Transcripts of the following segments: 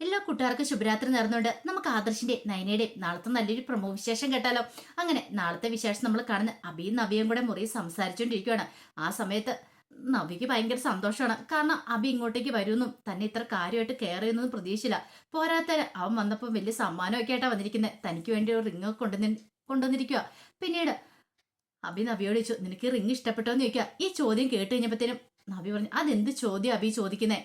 എല്ലാ കൂട്ടുകാർക്കും ശുഭരാത്രി നേർന്നുകൊണ്ട് നമുക്ക് ആദർശിന്റെ നയനയുടെ നാളത്തെ നല്ലൊരു പ്രമോ വിശേഷം കേട്ടാലോ? അങ്ങനെ നാളത്തെ വിശേഷം നമ്മൾ കാണുന്ന അബിയും നവിയും കൂടെ മുറി സംസാരിച്ചുകൊണ്ടിരിക്കുകയാണ് ആ സമയത്ത് നവിക്ക് ഭയങ്കര സന്തോഷമാണ്. കാരണം അബി ഇങ്ങോട്ടേക്ക് വരുമെന്നും തന്നെ ഇത്ര കാര്യമായിട്ട് കെയർ ചെയ്യുന്നതും പ്രതീക്ഷിച്ചില്ല പോരാത്ത അവൻ വന്നപ്പോൾ വലിയ സമ്മാനമൊക്കെ ആയിട്ടാണ് വന്നിരിക്കുന്നത് തനിക്ക് വേണ്ടി ഒരു റിങ് കൊണ്ടുവന്നി കൊണ്ടുവന്നിരിക്കുക പിന്നീട് അബി നവിയോട് ചോദിച്ചു നിനക്ക് റിങ് ഇഷ്ടപ്പെട്ടോ? എന്ന് ചോദിക്കുക ഈ ചോദ്യം കേട്ട് കഴിഞ്ഞപ്പോഴത്തേനും നവി പറഞ്ഞു അതെന്ത് ചോദ്യം അബി ചോദിക്കുന്നേ?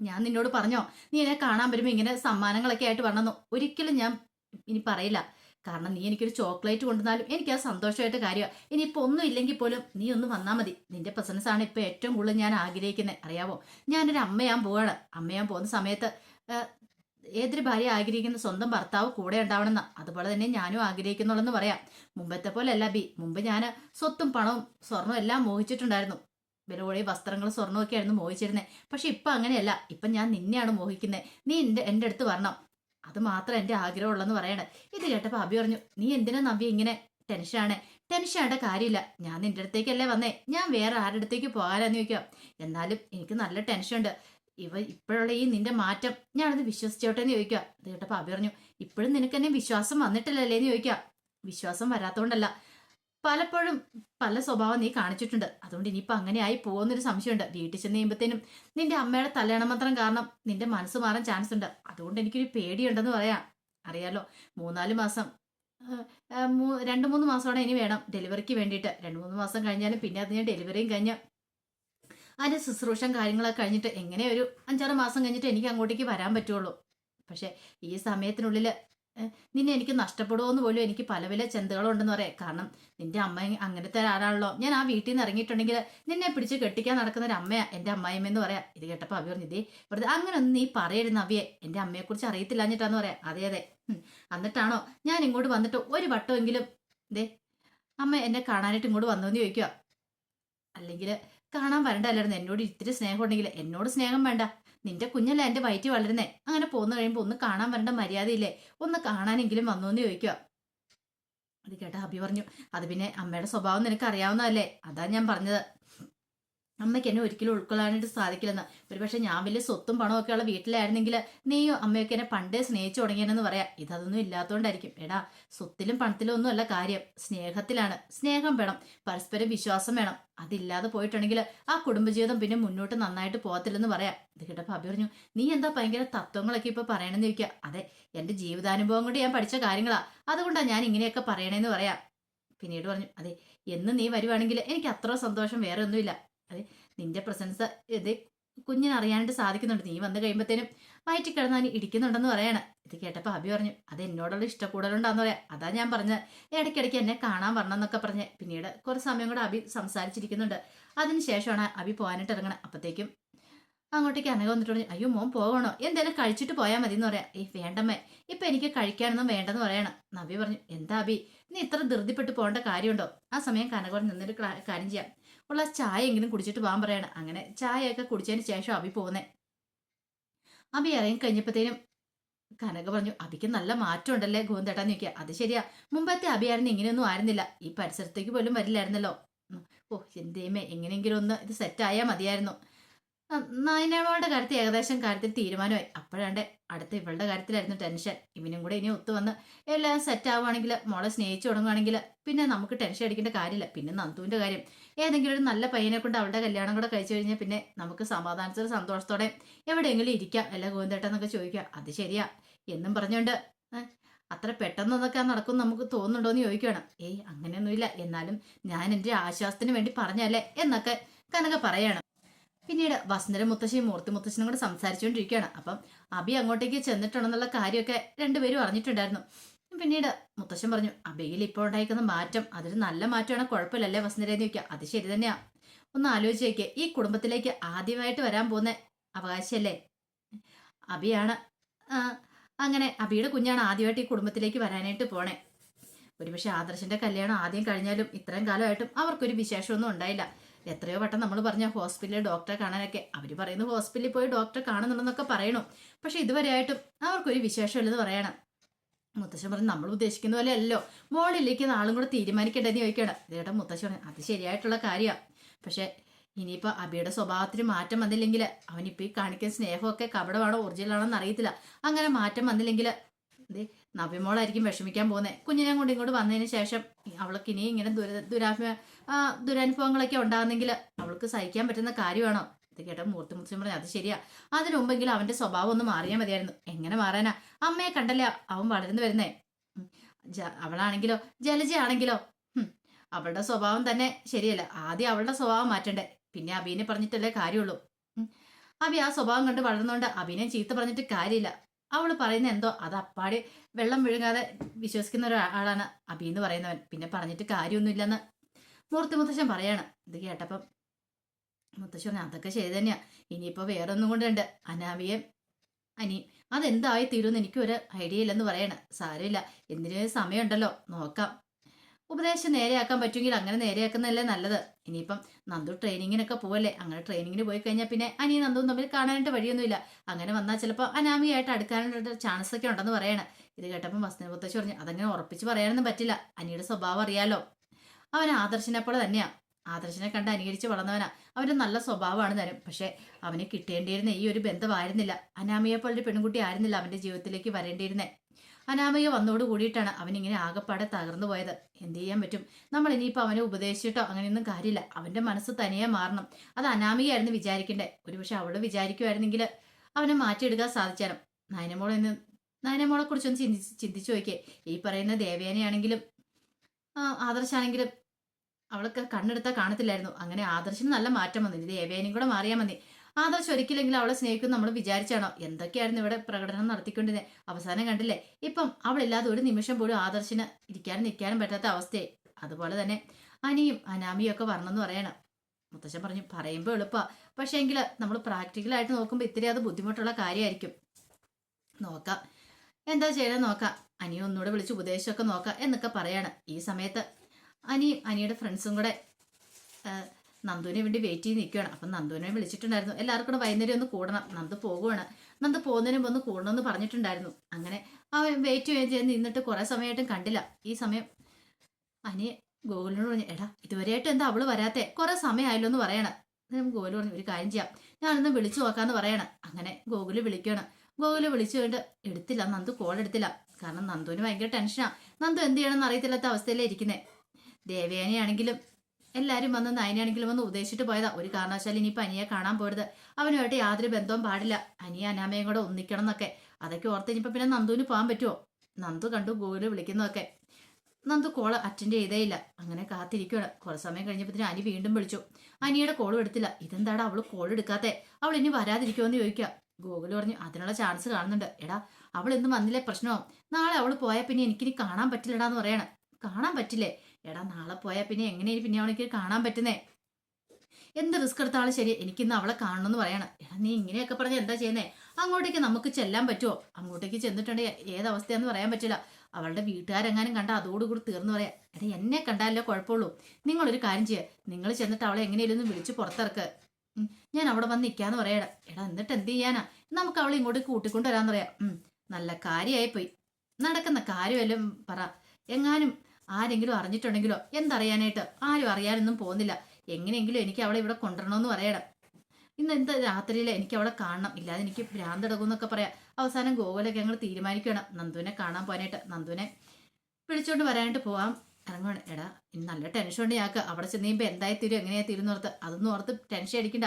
ഞാൻ നിന്നോട് പറഞ്ഞോ നീ എന്നെ കാണാൻ വരുമ്പോൾ ഇങ്ങനെ സമ്മാനങ്ങളൊക്കെ ആയിട്ട് വരണമെന്നോ ഒരിക്കലും ഞാൻ ഇനി പറയില്ല. കാരണം നീ എനിക്കൊരു ചോക്ലേറ്റ് കൊണ്ടുവന്നാലും എനിക്ക് ആ സന്തോഷമായിട്ട് കാര്യമാണ് ഇനിയിപ്പോൾ ഒന്നും ഇല്ലെങ്കിൽ പോലും നീ ഒന്ന് വന്നാൽ മതി. നിന്റെ പ്രസൻസ് ആണ് ഇപ്പോൾ ഏറ്റവും കൂടുതൽ ഞാൻ ആഗ്രഹിക്കുന്നത് അറിയാവോ? ഞാനൊരു അമ്മയാൻ പോവാണ്. അമ്മയാൻ പോകുന്ന സമയത്ത് ഏതൊരു ഭാര്യ ആഗ്രഹിക്കുന്ന സ്വന്തം ഭർത്താവ് കൂടെ ഉണ്ടാവണമെന്ന്. അതുപോലെ തന്നെ ഞാനും ആഗ്രഹിക്കുന്നുള്ളെന്ന് പറയാം. മുമ്പത്തെ പോലെ അല്ല ബി. മുമ്പ് ഞാൻ സ്വത്തും പണവും സ്വർണവും എല്ലാം മോഹിച്ചിട്ടുണ്ടായിരുന്നു. വില കൂടിയ വസ്ത്രങ്ങളും സ്വർണമൊക്കെ ഒക്കെ ആയിരുന്നു മോഹിച്ചിരുന്നത് പക്ഷെ ഇപ്പൊ അങ്ങനെയല്ല. ഇപ്പൊ ഞാൻ നിന്നെയാണ് മോഹിക്കുന്നത് നീ എന്റെ എന്റെ അടുത്ത് വരണം. അത് മാത്രം എന്റെ ആഗ്രഹമുള്ളെന്ന് പറയണേ. ഇത് കേട്ടപ്പോ അഭി പറഞ്ഞു നീ എന്തിനാ നമ്പി ഇങ്ങനെ ടെൻഷനാണ്? ടെൻഷനായിട്ട് കാര്യമില്ല. ഞാൻ നിന്റെ അടുത്തേക്കല്ലേ വന്നേ. ഞാൻ വേറെ ആരുടെ അടുത്തേക്ക് പോകാനെന്ന് ചോദിക്കാം എന്നാലും എനിക്ക് നല്ല ടെൻഷനുണ്ട്. ഇവ ഇപ്പോഴുള്ള ഈ നിന്റെ മാറ്റം ഞാനത് വിശ്വസിച്ചോട്ടെ എന്ന് ചോദിക്കുക. ഇത് കേട്ടപ്പോ അഭി പറഞ്ഞു ഇപ്പോഴും നിനക്ക് എന്നെ വിശ്വാസം വന്നിട്ടില്ലല്ലേ എന്ന് ചോദിക്കാം വിശ്വാസം വരാത്തോണ്ടല്ല. പലപ്പോഴും പല സ്വഭാവം നീ കാണിച്ചിട്ടുണ്ട്. അതുകൊണ്ട് ഇനിയിപ്പോ അങ്ങനെ ആയി പോകുന്നൊരു സംശയമുണ്ട്. വീട്ടിൽ ചെന്ന് കഴിയുമ്പത്തേനും നിന്റെ അമ്മയുടെ തലയണമന്ത്രം കാരണം നിന്റെ മനസ്സ് മാറാൻ ചാൻസ് ഉണ്ട്. അതുകൊണ്ട് എനിക്കൊരു പേടിയുണ്ടെന്ന് പറയാം. അറിയാലോ മൂന്നാൽ മാസം രണ്ട് മൂന്ന് മാസമാണ് ഇനി വേണം ഡെലിവറിക്ക് വേണ്ടിയിട്ട്. രണ്ട് മൂന്ന് മാസം കഴിഞ്ഞാലും പിന്നെ അത് ഞാൻ ഡെലിവറിയും കഴിഞ്ഞ് അതിന്റെ ശുശ്രൂഷം കാര്യങ്ങളൊക്കെ കഴിഞ്ഞിട്ട് എങ്ങനെ ഒരു അഞ്ചാറ് മാസം കഴിഞ്ഞിട്ട് എനിക്ക് അങ്ങോട്ടേക്ക് വരാൻ പറ്റുള്ളൂ. പക്ഷെ ഈ സമയത്തിനുള്ളിൽ നിന്നെ എനിക്ക് നഷ്ടപ്പെടുമോന്ന് പോലും എനിക്ക് പല പല ചിന്തകളുണ്ടെന്ന് പറയാം. കാരണം നിന്റെ അമ്മ അങ്ങനത്തെ ഒരാളാണല്ലോ. ഞാൻ ആ വീട്ടിൽ നിന്ന് ഇറങ്ങിയിട്ടുണ്ടെങ്കിൽ നിന്നെ പിടിച്ച് കെട്ടിക്കാൻ നടക്കുന്ന ഒരു അമ്മയാ എന്റെ അമ്മായിമ്മ പറയാം. ഇത് കേട്ടപ്പോൾ അവർ പറഞ്ഞു ഇതേ വെറുതെ അങ്ങനെ ഒന്നും നീ പറയരുത് അവിയെ എന്റെ അമ്മയെക്കുറിച്ച് അറിയത്തില്ലാഞ്ഞിട്ടാന്ന് പറയാം. അതെ അതെ. എന്നിട്ടാണോ ഞാൻ ഇങ്ങോട്ട് വന്നിട്ട് ഒരു വട്ടമെങ്കിലും ദേ അമ്മ എന്നെ കാണാനായിട്ട് ഇങ്ങോട്ട് വന്നു എന്ന് ചോദിക്കുക അല്ലെങ്കിൽ കാണാൻ വരണ്ടല്ലായിരുന്നു. എന്നോട് ഇത്തിരി സ്നേഹം ഉണ്ടെങ്കിൽ എന്നോട് സ്നേഹം വേണ്ട. നിന്റെ കുഞ്ഞല്ല എന്റെ വയറ്റി വളരുന്നേ? അങ്ങനെ പോന്നു കഴിയുമ്പോൾ ഒന്ന് കാണാൻ വരേണ്ട മര്യാദയില്ലേ? ഒന്ന് കാണാനെങ്കിലും വന്നു എന്ന് ചോദിക്കുക അത് കേട്ട അഭി പറഞ്ഞു. അത് പിന്നെ അമ്മയുടെ സ്വഭാവം നിനക്ക് അറിയാവുന്നതല്ലേ? അതാ ഞാൻ പറഞ്ഞത്. അമ്മയ്ക്ക് എന്നെ ഒരിക്കലും ഉൾക്കൊള്ളാനായിട്ട് സാധിക്കില്ലെന്ന്. ഒരുപക്ഷെ ഞാൻ വലിയ സ്വത്തും പണവും ഒക്കെ ഉള്ള വീട്ടിലായിരുന്നെങ്കിൽ നീയോ അമ്മയൊക്കെ എന്നെ പണ്ടേ സ്നേഹിച്ചു തുടങ്ങിയെന്ന് പറയാം. ഇതൊന്നും ഇല്ലാത്തതുകൊണ്ടായിരിക്കും എടാ സ്വത്തിലും പണത്തിലും ഒന്നും അല്ല കാര്യം. സ്നേഹത്തിലാണ്. സ്നേഹം വേണം. പരസ്പരം വിശ്വാസം വേണം. അതില്ലാതെ പോയിട്ടുണ്ടെങ്കിൽ ആ കുടുംബജീവിതം പിന്നെ മുന്നോട്ട് നന്നായിട്ട് പോകത്തില്ലെന്ന് പറയാം. ഇത് കേട്ടപ്പോൾ അഭി പറഞ്ഞു നീ എന്താ ഭയങ്കര തത്വങ്ങളൊക്കെ ഇപ്പൊ പറയണമെന്ന് ചോദിക്കുക അതെ എന്റെ ജീവിതാനുഭവം കൊണ്ട് ഞാൻ പഠിച്ച കാര്യങ്ങളാ. അതുകൊണ്ടാണ് ഞാൻ ഇങ്ങനെയൊക്കെ പറയണേന്ന് പറയാം. പിന്നീട് പറഞ്ഞു അതെ എന്ന് നീ വരുവാണെങ്കിൽ എനിക്ക് അത്ര സന്തോഷം വേറെ ഒന്നുമില്ല അതെ നിന്റെ പ്രസൻസ് ഇത് കുഞ്ഞിനെ അറിയാനായിട്ട് സാധിക്കുന്നുണ്ട്. നീ വന്നു കഴിയുമ്പോഴത്തേനും വയറ്റിൽ കിടന്നാൽ ഇടിക്കുന്നുണ്ടെന്ന് പറയാണ്. ഇത് കേട്ടപ്പോൾ അഭി പറഞ്ഞു അത് എന്നോടുള്ള ഇഷ്ടക്കൂടലുണ്ടാന്ന് പറയാം. അതാ ഞാൻ പറഞ്ഞത് ഇടയ്ക്കിടയ്ക്ക് എന്നെ കാണാൻ വരണം എന്നൊക്കെ പറഞ്ഞ്. പിന്നീട് കുറച്ച് സമയം കൂടെ അഭി സംസാരിച്ചിരിക്കുന്നുണ്ട്. അതിനുശേഷമാണ് അഭി പോകാനായിട്ട് ഇറങ്ങണം. അപ്പോഴത്തേക്കും അങ്ങോട്ടേക്ക് അനക വന്നിട്ട് പറഞ്ഞു അയ്യോ മോൻ പോകണോ എന്തായാലും കഴിച്ചിട്ട് പോയാൽ മതി എന്ന് പറയാം. ഏയ് വേണ്ടമ്മേ. ഇപ്പം എനിക്ക് കഴിക്കാനൊന്നും വേണ്ടെന്ന് പറയണം. നബി പറഞ്ഞു എന്താ അബി? നീ ഇത്ര ധൃതിപ്പെട്ട് പോകേണ്ട കാര്യമുണ്ടോ? ആ സമയം കനക നിന്നൊരു കാര്യം ചെയ്യാം. ഉള്ള ചായ എങ്കിലും കുടിച്ചിട്ട് പോകാൻ പറയാണ്. അങ്ങനെ ചായയൊക്കെ കുടിച്ചതിന് ശേഷം അബി പോകുന്നേ അബി ഇറങ്ങി കഴിഞ്ഞപ്പോഴത്തേനും കനക പറഞ്ഞു അബിക്ക് നല്ല മാറ്റം ഉണ്ടല്ലേ ഗോന്തേട്ടാ നോക്കിയാ അത് ശരിയാ. മുമ്പത്തെ അബിയായിരുന്നു ഇങ്ങനെയൊന്നും ആയിരുന്നില്ല. ഈ പരിസരത്തേക്ക് പോലും വരില്ലായിരുന്നല്ലോ. ഓ എന്തേമേ എങ്ങനെയെങ്കിലും ഒന്ന് ഇത് സെറ്റായാൽ മതിയായിരുന്നു. ആ, നയനയുടെ കാര്യത്തിൽ ഏകദേശം കാര്യത്തിൽ തീരുമാനമായി. അപ്പോഴാണ്ട് അടുത്ത ഇവളുടെ കാര്യത്തിലായിരുന്നു ടെൻഷൻ ഇവനും കൂടെ ഇനി ഒത്തു വന്ന് എല്ലാം സെറ്റ് ആവുകയാണെങ്കിൽ മോളെ സ്നേഹിച്ചു തുടങ്ങുകയാണെങ്കിൽ പിന്നെ നമുക്ക് ടെൻഷൻ അടിക്കേണ്ട കാര്യമില്ല. പിന്നെ നന്ദുവിന്റെ കാര്യം. ഏതെങ്കിലും ഒരു നല്ല പയ്യനെ കൊണ്ട് അവളുടെ കല്യാണം കൂടെ കഴിച്ചു കഴിഞ്ഞാൽ പിന്നെ നമുക്ക് സമാധാനത്തോടെ സന്തോഷത്തോടെ എവിടെയെങ്കിലും ഇരിക്കാം. അല്ല ഗോവിന്ദേട്ടെന്നൊക്കെ ചോദിക്കുക അത് ശരിയാ. എന്നും പറഞ്ഞുകൊണ്ട് അത്ര പെട്ടെന്നൊക്കെ നടക്കും നമുക്ക് തോന്നുന്നുണ്ടോ എന്ന് ചോദിക്കണം ഏയ് അങ്ങനെയൊന്നുമില്ല. എന്നാലും ഞാൻ എന്റെ ആശ്വാസത്തിന് വേണ്ടി പറഞ്ഞല്ലേ എന്നൊക്കെ കനക പറയാണ്. പിന്നീട് വസന്തര മുത്തശ്ശിയും മൂർത്തി മുത്തശ്ശനും കൂടെ സംസാരിച്ചുകൊണ്ടിരിക്കുകയാണ്. അപ്പം അബി അങ്ങോട്ടേക്ക് ചെന്നിട്ടുണ്ടെന്നുള്ള കാര്യമൊക്കെ രണ്ടുപേരും അറിഞ്ഞിട്ടുണ്ടായിരുന്നു. പിന്നീട് മുത്തശ്ശൻ പറഞ്ഞു അബിയിൽ ഇപ്പോൾ ഉണ്ടായിരിക്കുന്ന മാറ്റം അതൊരു നല്ല മാറ്റമാണ്. കുഴപ്പമില്ലല്ലേ വസന്തര എന്ന് ചോദിക്കുക. അത് ശരി തന്നെയാ. ഒന്ന് ആലോചിച്ചേക്ക് ഈ കുടുംബത്തിലേക്ക് ആദ്യമായിട്ട് വരാൻ പോകുന്ന അവകാശമല്ലേ അബിയാണ് അങ്ങനെ അബിയുടെ കുഞ്ഞാണ് ആദ്യമായിട്ട് ഈ കുടുംബത്തിലേക്ക് വരാനായിട്ട് പോണേ. ഒരുപക്ഷെ ആദർശന്റെ കല്യാണം ആദ്യം കഴിഞ്ഞാലും ഇത്രയും കാലമായിട്ടും അവർക്കൊരു വിശേഷമൊന്നും ഉണ്ടായില്ല. എത്രയോ വട്ടം നമ്മൾ പറഞ്ഞ ഹോസ്പിറ്റലിൽ ഡോക്ടറെ കാണാനൊക്കെ അവർ പറയുന്നു ഹോസ്പിറ്റലിൽ പോയി ഡോക്ടറെ കാണുന്നുണ്ടെന്നൊക്കെ പറയണു. പക്ഷെ ഇതുവരെയായിട്ടും അവർക്കൊരു വിശേഷമില്ലെന്ന് പറയണം. മുത്തശ്ശൻ പറഞ്ഞു നമ്മൾ ഉദ്ദേശിക്കുന്ന പോലെ അല്ലല്ലോ. മോളിലേക്ക് നാളും കൂടെ തീരുമാനിക്കേണ്ടതെന്ന് ചോദിക്കണം ഇതേട്ടാ മുത്തശ്ശൻ അത് ശരിയായിട്ടുള്ള കാര്യമാണ് പക്ഷെ ഇനിയിപ്പോൾ അബിയുടെ സ്വഭാവത്തിന് മാറ്റം വന്നില്ലെങ്കിൽ അവനിപ്പോൾ ഈ കാണിക്കുന്ന സ്നേഹമൊക്കെ കപടമാണോ ഒറിജിനലാണോ എന്ന് അറിയത്തില്ല. അങ്ങനെ മാറ്റം വന്നില്ലെങ്കിൽ ദേ നവ്യമോളായിരിക്കും വിഷമിക്കാൻ പോകുന്നത് കുഞ്ഞിനെ കൊണ്ട് ഇങ്ങോട്ട് വന്നതിന് ശേഷം അവൾക്ക് ഇനി ഇങ്ങനെ ദുര ദുരാത്മ ആ, ദുരനുഭവങ്ങളൊക്കെ ഉണ്ടാകുന്നെങ്കിൽ അവൾക്ക് സഹിക്കാൻ പറ്റുന്ന കാര്യമാണോ? ഇത് മൂർത്തി മുത്തം പറഞ്ഞു അത് ശരിയാ. അതിനു മുമ്പെങ്കിലും അവന്റെ സ്വഭാവം ഒന്ന് മാറിയാൽ മതിയായിരുന്നു. എങ്ങനെ മാറാനാ? അമ്മയെ കണ്ടല്ലേ അവൻ വളർന്നു വരുന്നേ? അവളാണെങ്കിലോ? ജലജയാണെങ്കിലോ? അവളുടെ സ്വഭാവം തന്നെ ശരിയല്ല. ആദ്യം അവളുടെ സ്വഭാവം മാറ്റണ്ടേ. പിന്നെ അബീനെ പറഞ്ഞിട്ടല്ലേ കാര്യമുള്ളൂ. അബി ആ സ്വഭാവം കണ്ട് വളർന്നുകൊണ്ട് അബീനെ ചീത്ത പറഞ്ഞിട്ട് കാര്യമില്ല. അവൾ പറയുന്ന എന്തോ അത് അപ്പാടി വെള്ളം വിഴുങ്ങാതെ വിശ്വസിക്കുന്ന ഒരാളാണ് അബി എന്ന് പറയുന്നവൻ. പിന്നെ പറഞ്ഞിട്ട് കാര്യമൊന്നുമില്ലെന്ന് മൂർത്തി മുത്തശ്ശൻ പറയാണ്. ഇത് കേട്ടപ്പം മുത്തശ്ശൻ അതൊക്കെ ശരി തന്നെയാ. ഇനിയിപ്പോ വേറെ ഒന്നും കൊണ്ടുണ്ട് അനാമിയും അനി അതെന്തായി തീരുമെന്ന് എനിക്കൊരു ഐഡിയ ഇല്ലെന്ന് പറയണ. സാരമില്ല. എന്തിനു സമയമുണ്ടല്ലോ. നോക്കാം. ഉപദേശം നേരെയാക്കാൻ പറ്റുമെങ്കിൽ അങ്ങനെ നേരെയാക്കുന്നതല്ലേ നല്ലത്. ഇനിയിപ്പം നന്ദു ട്രെയിനിങ്ങിനൊക്കെ പോവല്ലേ. അങ്ങനെ ട്രെയിനിങ്ങിന് പോയി കഴിഞ്ഞാൽ പിന്നെ അനി നന്ദു തമ്മിൽ കാണാനായിട്ട് വഴിയൊന്നുമില്ല. അങ്ങനെ വന്നാൽ ചിലപ്പോൾ അനാമിയായിട്ട് അടുക്കാനുള്ള ചാൻസ് ഒക്കെ ഉണ്ടെന്ന് പറയണ. ഇത് കേട്ടപ്പോൾ വസ്തുനെ മുത്തശ്ശി പറഞ്ഞു അതങ്ങനെ ഉറപ്പിച്ച് പറയാനൊന്നും പറ്റില്ല. അനിയുടെ സ്വഭാവം അറിയാലോ. അവൻ ആദർശിനെ പോലെ തന്നെയാ. ആദർശിനെ കണ്ട് അനുകരിച്ച് വളർന്നവനാ. അവന് നല്ല സ്വഭാവമാണ് തരും പക്ഷെ അവന് കിട്ടേണ്ടിയിരുന്ന ഈ ഒരു ബന്ധമായിരുന്നില്ല അനാമിയെ പോലൊരു പെൺകുട്ടി ആയിരുന്നില്ല അവന്റെ ജീവിതത്തിലേക്ക് വരേണ്ടിയിരുന്നേ. അനാമിക വന്നോട് കൂടിയിട്ടാണ് അവൻ ഇങ്ങനെ ആകപ്പാടെ തകർന്നു പോയത്. എന്ത് ചെയ്യാൻ പറ്റും? നമ്മൾ ഇനിയിപ്പോൾ അവനെ ഉപദേശിച്ചിട്ടോ അങ്ങനെയൊന്നും കാര്യമില്ല. അവന്റെ മനസ്സ് തനിയെ മാറണം. അത് അനാമികയായിരുന്നു വിചാരിക്കണ്ടേ. ഒരുപക്ഷെ അവൾ വിചാരിക്കുമായിരുന്നെങ്കിൽ അവനെ മാറ്റിയെടുക്കാൻ സാധിച്ചാലും നയനമോൾ എന്ന് നയനമോളെ കുറിച്ചൊന്ന് ചിന്തിച്ച് ചിന്തിച്ചു നോക്കിയേ. ഈ പറയുന്ന ദേവേനയാണെങ്കിലും ആദർശാണെങ്കിലും അവൾക്ക് കണ്ണെടുത്താൽ കാണത്തില്ലായിരുന്നു. അങ്ങനെ ആദർശിന് നല്ല മാറ്റം വന്നു. ഇത് ഏവേനും കൂടെ മാറിയാൽ മതി. ആദർശ് ഒരിക്കലെങ്കിലും അവളെ സ്നേഹിക്കും നമ്മൾ വിചാരിച്ചാണോ? എന്തൊക്കെയായിരുന്നു ഇവിടെ പ്രകടനം നടത്തിക്കൊണ്ടിരുന്നത് അവസാനം കണ്ടില്ലേ? ഇപ്പം അവളില്ലാതെ ഒരു നിമിഷം പോലും ആദർശിന് ഇരിക്കാനും നിൽക്കാനും പറ്റാത്ത അവസ്ഥയെ അതുപോലെ തന്നെ അനിയും അനാമിയും ഒക്കെ വരണമെന്ന് പറയണം. മുത്തശ്ശൻ പറഞ്ഞു പറയുമ്പോൾ എളുപ്പമാണ് പക്ഷേ എങ്കിൽ നമ്മൾ പ്രാക്ടിക്കലായിട്ട് നോക്കുമ്പോൾ ഇത്തിരി അത് ബുദ്ധിമുട്ടുള്ള കാര്യമായിരിക്കും നോക്കാം. എന്താ ചെയ്യണം നോക്കാം. അനിയൊന്നുകൂടെ വിളിച്ച് ഉപദേശമൊക്കെ നോക്കാം എന്നൊക്കെ പറയാണ്. ഈ സമയത്ത് അനിയും അനിയുടെ ഫ്രണ്ട്സും കൂടെ നന്ദുവിനെ വേണ്ടി വെയിറ്റ് ചെയ്ത് നിൽക്കുകയാണ് അപ്പം നന്ദുവിനെ വിളിച്ചിട്ടുണ്ടായിരുന്നു. എല്ലാവർക്കും കൂടെ വൈകുന്നേരം ഒന്ന് കൂടണം. നന്ദു പോകുവാണ് നന്ദു പോകുന്നതിന് മുമ്പ് ഒന്ന് കൂടണമെന്ന് പറഞ്ഞിട്ടുണ്ടായിരുന്നു. അങ്ങനെ അവൻ വെയിറ്റ് ചെയ്യാൻ നിന്നിട്ട് കുറേ സമയമായിട്ടും കണ്ടില്ല. ഈ സമയം അനി ഗോകുലിനോട് പറഞ്ഞു എടാ ഇതുവരെയായിട്ട് എന്താ അവൾ വരാത്തെ? കുറെ സമയമായല്ലോ എന്ന് പറയണം. ഗോകുൽ പറഞ്ഞു ഒരു കാര്യം ചെയ്യാം. ഞാനൊന്ന് വിളിച്ചു നോക്കാന്ന് പറയണം. അങ്ങനെ ഗോകുൽ വിളിക്കുകയാണ്. ഗോകുൽ വിളിച്ചു കൊണ്ട് എടുത്തില്ല. നന്ദു കോൾ എടുത്തില്ല. കാരണം നന്ദുവിന് ഭയങ്കര ടെൻഷനാണ് നന്ദു എന്ത് ചെയ്യണമെന്ന് അറിയത്തില്ലാത്ത അവസ്ഥയിലേ ഇരിക്കുന്നേ. ദേവയാനിയാണെങ്കിലും എല്ലാവരും വന്ന് നയനാണെങ്കിലും വന്ന് ഉദ്ദേശിച്ചിട്ട് പോയതാ. ഒരു കാരണവശാലും ഇനിയിപ്പോൾ അനിയെ കാണാൻ പോരുത്. അവനുമായിട്ട് യാതൊരു ബന്ധവും പാടില്ല. അനിയ അനാമയും കൂടെ ഒന്നിക്കണം എന്നൊക്കെ. അതൊക്കെ ഓർത്ത് ഇനിയിപ്പോൾ പിന്നെ നന്ദുവിന് പോകാൻ പറ്റുമോ നന്ദു കണ്ടു ഗോകുൽ വിളിക്കുന്നതൊക്കെ. നന്ദു കോൾ അറ്റൻഡ് ചെയ്തേയില്ല അങ്ങനെ കാത്തിരിക്കുകയാണ് കുറേ സമയം കഴിഞ്ഞപ്പോഴത്തേനും അനി വീണ്ടും വിളിച്ചു. അനിയുടെ കോളും എടുത്തില്ല. ഇതെന്താടാ അവൾ കോൾ എടുക്കാത്തേ? അവൾ ഇനി വരാതിരിക്കുമെന്ന് ചോദിക്കുക. ഗൂഗിൾ പറഞ്ഞു അതിനുള്ള ചാൻസ് കാണുന്നുണ്ട്. എടാ അവൾ ഇന്ന് വന്നില്ലേ? പ്രശ്നവും നാളെ അവൾ പോയാൽ പിന്നെ എനിക്കിനി കാണാൻ പറ്റില്ലടാന്ന് പറയണം. കാണാൻ പറ്റില്ലേ? എടാ നാളെ പോയാൽ പിന്നെ എങ്ങനെ പിന്നെ അവനക്ക് കാണാൻ പറ്റുന്നേ? എന്ത് റിസ്ക് എടുത്താലും ശരി എനിക്കിന്ന് അവളെ കാണണമെന്ന് പറയണം. എടാ നീ ഇങ്ങനെയൊക്കെ പറഞ്ഞ് എന്താ ചെയ്യുന്നേ? അങ്ങോട്ടേക്ക് നമുക്ക് ചെല്ലാൻ പറ്റുമോ അങ്ങോട്ടേക്ക് ചെന്നിട്ടുണ്ടെങ്കിൽ ഏതവസ്ഥയാന്ന് പറയാൻ പറ്റില്ല. അവളുടെ വീട്ടുകാരെങ്ങാനും കണ്ട അതോടുകൂടി തീർന്നു പറയാം എടാ എന്നെ കണ്ടാലേ കുഴപ്പമുള്ളൂ. നിങ്ങളൊരു കാര്യം ചെയ്യുക നിങ്ങൾ ചെന്നിട്ട് അവളെ എങ്ങനെയും ഒന്ന് വിളിച്ച് പുറത്തിറക്ക്. ഞാൻ അവിടെ വന്ന് നിൽക്കാന്ന് പറയടാ. എടാ എന്നിട്ട് എന്ത് ചെയ്യാനാ? നമുക്ക് അവളെ ഇങ്ങോട്ട് കൂട്ടിക്കൊണ്ട് വരാന്ന് പറയാം നല്ല കാര്യമായി പോയി നടക്കുന്ന കാര്യമല്ലും പറ. എങ്ങാനും ആരെങ്കിലും അറിഞ്ഞിട്ടുണ്ടെങ്കിലോ? എന്തറിയാനായിട്ട്? ആരും അറിയാനൊന്നും പോകുന്നില്ല. എങ്ങനെയെങ്കിലും എനിക്ക് അവളെ ഇവിടെ കൊണ്ടുവരണമെന്ന് പറയണം. ഇന്ന് എന്താ രാത്രിയിൽ എനിക്ക് അവളെ കാണണം. ഇല്ലാതെ എനിക്ക് ഭ്രാന്തടകും എന്നൊക്കെ പറയാം. അവസാനം ഗോകുലൊക്കെ ഞങ്ങൾ തീരുമാനിക്കണം നന്ദുവിനെ കാണാൻ പോകാനായിട്ട്. നന്ദുവിനെ വിളിച്ചോണ്ട് വരാനായിട്ട് പോവാം. ഇറങ്ങുവാണ്. എടാ ഇന്ന് നല്ല ടെൻഷൻ ഉണ്ട് ഞങ്ങൾക്ക് അവിടെ ചെന്ന് എന്തായി തീരും? എങ്ങനെയാ തീരുന്ന ഓർത്ത്. അതൊന്നും ഓർത്ത് ടെൻഷൻ അടിക്കണ്ട.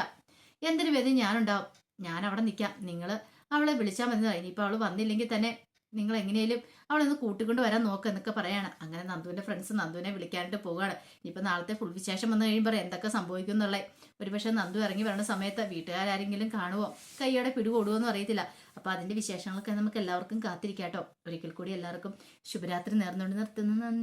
എന്തിനു വേദന ഞാനുണ്ടാവും. ഞാൻ അവിടെ നിൽക്കാം നിങ്ങൾ അവളെ വിളിച്ചാൽ മതി ഇനിയിപ്പോൾ അവൾ വന്നില്ലെങ്കിൽ തന്നെ നിങ്ങൾ എങ്ങനെയും അവളെ ഒന്ന് കൂട്ടിക്കൊണ്ട് വരാൻ നോക്കുക എന്നൊക്കെ പറയാണ്. അങ്ങനെ നന്ദുവിന്റെ ഫ്രണ്ട്സ് നന്ദുവിനെ വിളിക്കാനായിട്ട് പോവുകയാണ്. ഇനിയിപ്പോൾ നാളത്തെ ഫുൾ വിശേഷം വന്നു കഴിയുമ്പോൾ എന്തൊക്കെ സംഭവിക്കും എന്നുള്ളത് ഒരുപക്ഷെ നന്ദു ഇറങ്ങി വരുന്ന സമയത്ത് വീട്ടുകാരെങ്കിലും കാണുമോ കൈയോടെ പിടികൂടുമോ എന്ന് അറിയത്തില്ല. അപ്പോൾ അതിന്റെ വിശേഷങ്ങളൊക്കെ നമുക്ക് എല്ലാവർക്കും കാത്തിരിക്കാട്ടോ. ഒരിക്കൽ കൂടി എല്ലാവർക്കും ശുഭരാത്രി നേർന്നുകൊണ്ട് നിർത്തുന്നു. നന്ദി.